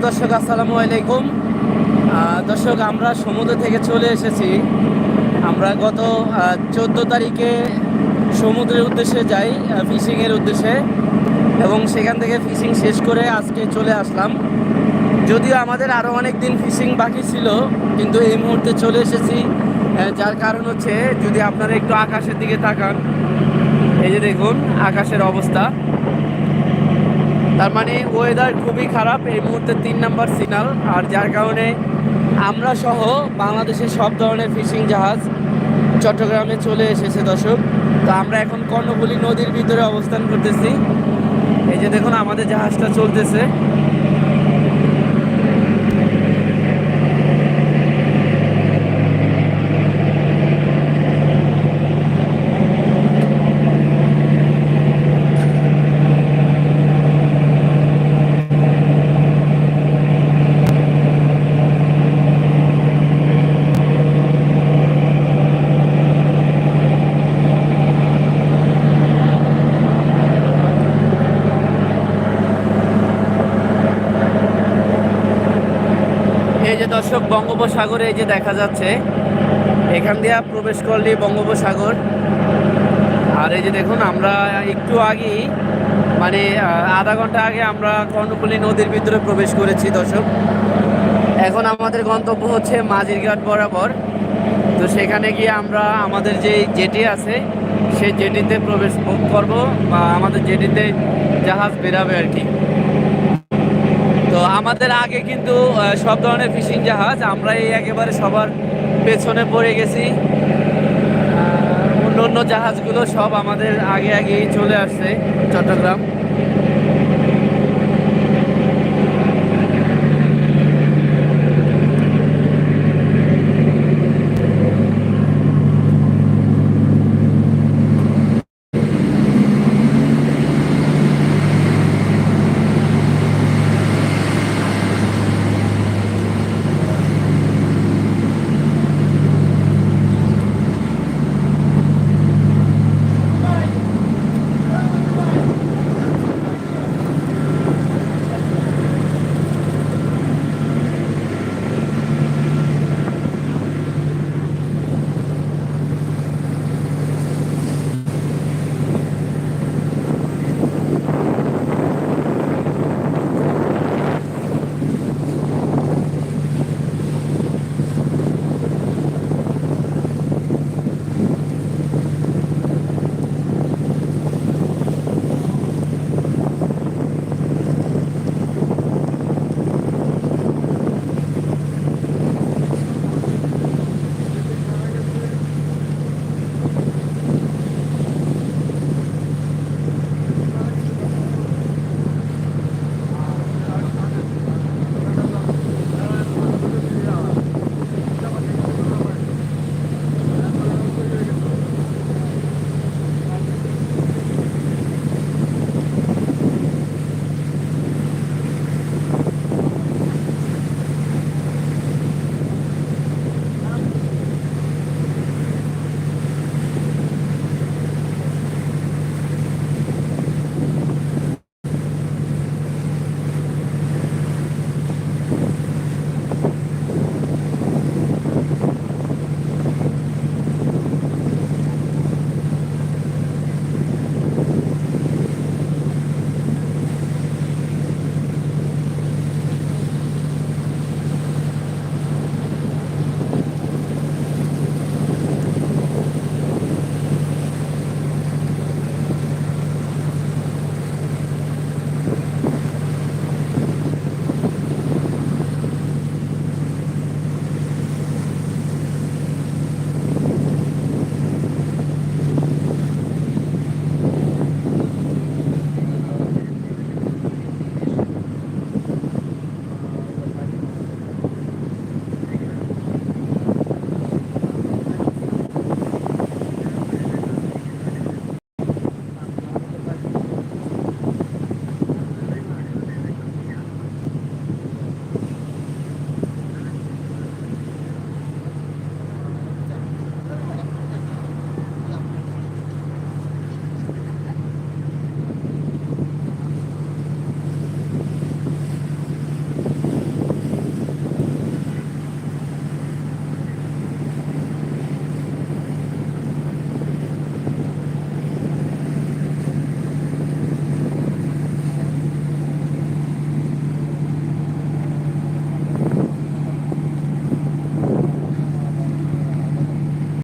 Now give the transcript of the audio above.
প্রিয় দর্শক, আসসালামু আলাইকুম। দর্শক, আমরা সমুদ্র থেকে চলে এসেছি। আমরা গত চোদ্দ তারিখে সমুদ্রের উদ্দেশ্যে যাই ফিশিংয়ের উদ্দেশ্যে। এবং সেখান থেকে ফিশিং শেষ করে আজকে চলে আসলাম। যদিও আমাদের আরও অনেক দিন ফিশিং বাকি ছিল, কিন্তু এই মুহূর্তে চলে এসেছি। যার কারণ হচ্ছে, যদি আপনারা একটু আকাশের দিকে তাকান, এই যে দেখুন, আকাশের অবস্থা। তার মানে ওয়েদার খুবই খারাপ, এই মুহূর্তে তিন নাম্বার সিগনাল আর যার কারণে আমরা সহ বাংলাদেশের সব ধরনের ফিশিং জাহাজ চট্টগ্রামে চলে এসেছে দর্শক। তো আমরা এখন কর্ণফুলী নদীর ভিতরে অবস্থান করতেছি। এই যে দেখুন, আমাদের জাহাজটা চলতেছে। এই যে দর্শক, বঙ্গোপসাগরে এই যে দেখা যাচ্ছে, এখান দিয়ে প্রবেশ করলে বঙ্গোপসাগর। আর এই যে দেখুন, আমরা একটু আগেই মানে আধা ঘণ্টা আগে আমরা কর্ণফুলী নদীর ভিতরে প্রবেশ করেছি দর্শক। এখন আমাদের গন্তব্য হচ্ছে মাঝিরঘাট বরাবর। তো সেখানে গিয়ে আমরা আমাদের যে জেটি আছে, সেই জেটিতে প্রবেশ করব বা আমাদের জেটিতে জাহাজ বেরাবে আর কি। তো আমাদের আগে কিন্তু সব ধরনের ফিশিং জাহাজ আমরা এই একেবারে সবার পেছনে পড়ে গেছি। অন্য অন্য জাহাজগুলো সব আমাদের আগে আগেই চলে আসছে চট্টগ্রাম।